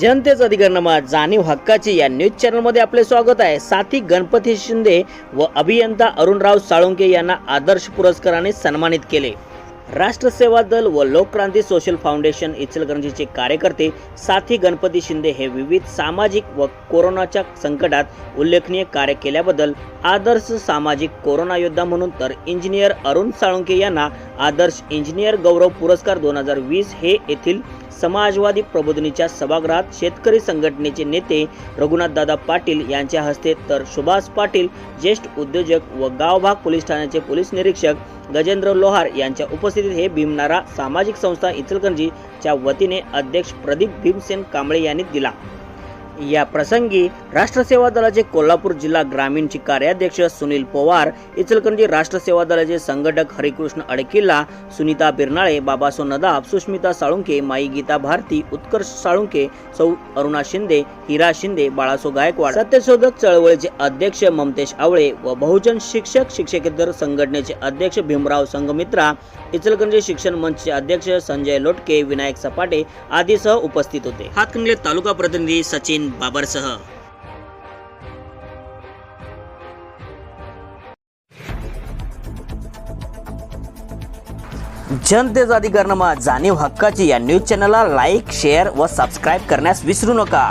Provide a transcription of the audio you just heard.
जनतेचा अधिकारनामा जाणीव हक्काची या न्यूज चॅनलमध्ये आपले स्वागत आहे. साथी गणपती शिंदे व अभियंता अरुणराव साळुंके यांना आदर्श पुरस्काराने सन्मानित केले. राष्ट्र सेवा दल व लोकक्रांती सोशल फाउंडेशन इचलकरंजीचे कार्यकर्ते साथी गणपती शिंदे हे विविध सामाजिक व कोरोनाच्या संकटात उल्लेखनीय कार्य केल्याबद्दल आदर्श सामाजिक कोरोना योद्धा म्हणून तर इंजिनियर अरुण साळुंके यांना आदर्श इंजिनियर गौरव पुरस्कार दोन हजार वीस हे येथील समाजवादी प्रबोधनीच्या सभागृहात शेतकरी संघटनेचे नेते रघुनाथदादा पाटील यांच्या हस्ते तर सुभाष पाटील ज्येष्ठ उद्योजक व गावभाग पोलीस ठाण्याचे पोलीस निरीक्षक गजेंद्र लोहार यांच्या उपस्थितीत हे भीमनारा सामाजिक संस्था इचलकरंजीच्या वतीने अध्यक्ष प्रदीप भीमसेन कांबळे यांनी दिला. या प्रसंगी राष्ट्र सेवा दलाचे कोल्हापूर जिल्हा ग्रामीणचे कार्याध्यक्ष सुनील पवार इचलकरंजी राष्ट्रसेवा दलाचे संघटक हरिकृष्ण अडकिल्ला सुनीता बिरनाळे बाबासो नदाब सुष्मिता साळुंके माई गीता भारती उत्कर्ष साळुंके सौ अरुणा शिंदे हिरा शिंदे बाळासो गायकवाड सत्यशोधक चळवळीचे अध्यक्ष ममतेश आवळे व बहुजन शिक्षक शिक्षकेतर संघटनेचे अध्यक्ष भीमराव संघमित्रा इचलकरंजी शिक्षण मंचचे अध्यक्ष संजय लोटके विनायक सपाटे आदीसह उपस्थित होते. हातकंगले तालुका प्रतिनिधी सचिन बाबरसह. जनतेचा अधिकारनामा जाणीव हक्काची या न्यूज चॅनलला लाईक शेअर व सबस्क्राईब करण्यास विसरू नका.